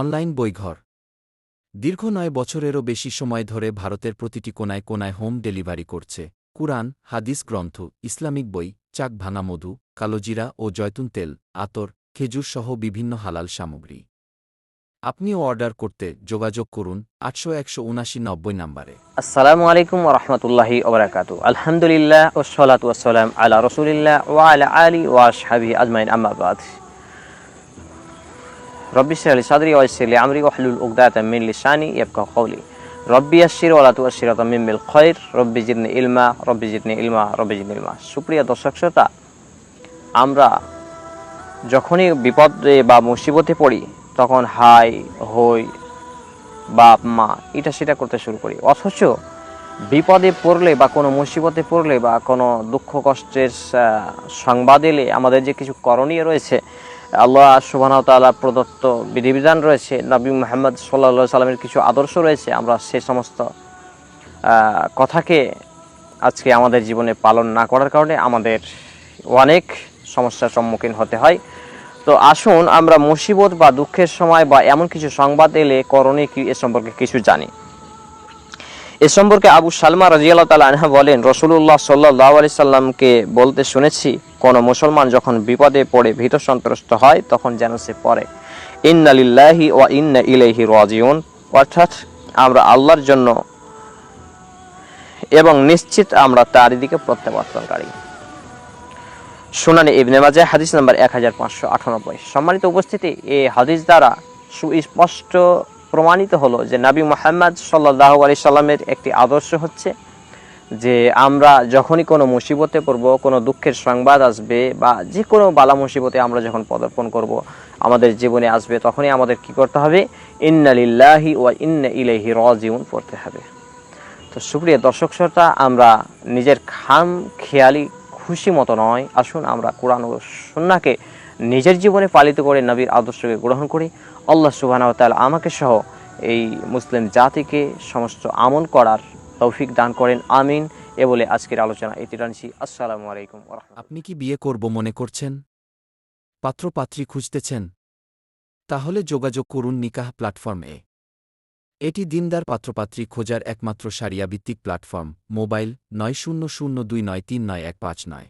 Online বইঘর। দীর্ঘ নয় বছরেরও বেশি সময় ধরে ভারতের প্রতিটি কোনায় কোনায় হোম ডেলিভারি করছে। কুরআন, হাদিস গ্রন্থ, ইসলামিক বই চাক ভাঙা মধু, কালোজিরা ও জয়তুন তেল, আতর, খেজুর সহ বিভিন্ন হালাল সামগ্রী। আপনিও অর্ডার করতে যোগাযোগ করুন আটশো একশো উনাশি নব্বই নাম্বারে। আসসালামু আলাইকুম রহমতুল্লাহি ওবরাকাতু আলহামদুলিল্লাহ ওসলাত ওসালাম আলা রসুলিল্লাহ ও আলা আলী ও আসহাবি আজমাইন। আম্মাবাদ রব্বি সালি সাদরি ওয়াইসিলি আমরি ওয়াহলুল উকদাত মিন লিসানি ইয়াবকা কওলি রব্বি আশির ওয়ালা তুয়াশিরাত মিন বিল খৈর রব্বি জিদনি ইলমা রব্বি জিদনি ইলমা রব্বি ইলমা সুপ্রিয় দর্শক শ্রোতা, আমরা যখনই বিপদে বা মুসিবতে পড়ি, তখন হাই, হই, বাপ, মা, এটা সেটা করতে শুরু করি। অথচ বিপদে পড়লে বা কোনো মুসিবতে পড়লে বা কোনো দুঃখ কষ্টের সংবাদ এলে আমাদের যে কিছু করণীয় রয়েছে আল্লাহ সুবাহ তালা প্রদত্ত বিধিবিধান রয়েছে, নবী মোহাম্মদ সাল্লা সাল্লামের কিছু আদর্শ রয়েছে, আমরা সে সমস্ত কথাকে আজকে আমাদের জীবনে পালন না করার কারণে আমাদের অনেক সমস্যার সম্মুখীন হতে হয়। তো আসুন আমরা মুসিবত বা দুঃখের সময় বা এমন কিছু সংবাদ এলে করণীয় কি এ সম্পর্কে কিছু জানি। এ সম্পর্কে আবু সালমা রাজিয়াল্লাহ তালা আনহা বলেন রসুল্লাহ সাল্লাহ আলি সাল্লামকে বলতে শুনেছি, কোনো মুসলমান যখন বিপদে পড়ে, ভীত সন্ত্রস্ত হয়, তখন যেন সে পড়ে। ইন্নালিল্লাহি ও ইন্না ইলাইহি রাজিউন। অর্থাৎ আমরা আল্লাহর জন্য এবং নিশ্চিত আমরা তার দিকে প্রত্যাবর্তনকারী। শুনানি ইবনে মাজাহ, হাদিস নাম্বার এক হাজার পাঁচশো আটানব্বই। সম্মানিত উপস্থিতি এই হাদিস দ্বারা সুস্পষ্ট প্রমাণিত হলো যে নবী মোহাম্মদ সাল্লাহ আলি সাল্লামের একটি আদর্শ হচ্ছে যে আমরা যখনই কোনো মুসিবতে পড়ব, কোনো দুঃখের সংবাদ আসবে বা যে কোনো বালা মুসিবতে আমরা যখন পদার্পণ করব, আমাদের জীবনে আসবে, তখনই আমাদের কি করতে হবে? ইন্নালিল্লাহি ওয়া ইন্না ইলাইহি রাজিউন পড়তে হবে। তো সুপ্রিয় দর্শক শ্রোতা, আমরা নিজের খাম খেয়ালি খুশি মতো নয়। আসুন আমরা কোরআন ও সুন্নাকে নিজের জীবনে পালিত করে নবীর আদর্শকে গ্রহণ করি আল্লাহ সুবাহ তাআলা আমাকে সহ এই মুসলিম জাতিকে সমস্ত আমল করার তৌফিক দান করেন। আমিন। এ বলে আজকের আলোচনা এটি টানছি আসসালামু আলাইকুম আপনি কি বিয়ে করব মনে করছেন? পাত্রপাত্রী খুঁজতেছেন? তাহলে যোগাযোগ করুন নিকাহ প্ল্যাটফর্মে এটি দিনদার পাত্রপাত্রী খোঁজার একমাত্র সারিয়া ভিত্তিক প্ল্যাটফর্ম। মোবাইল নয় শূন্য শূন্য দুই নয় তিন নয় এক পাঁচ নয়।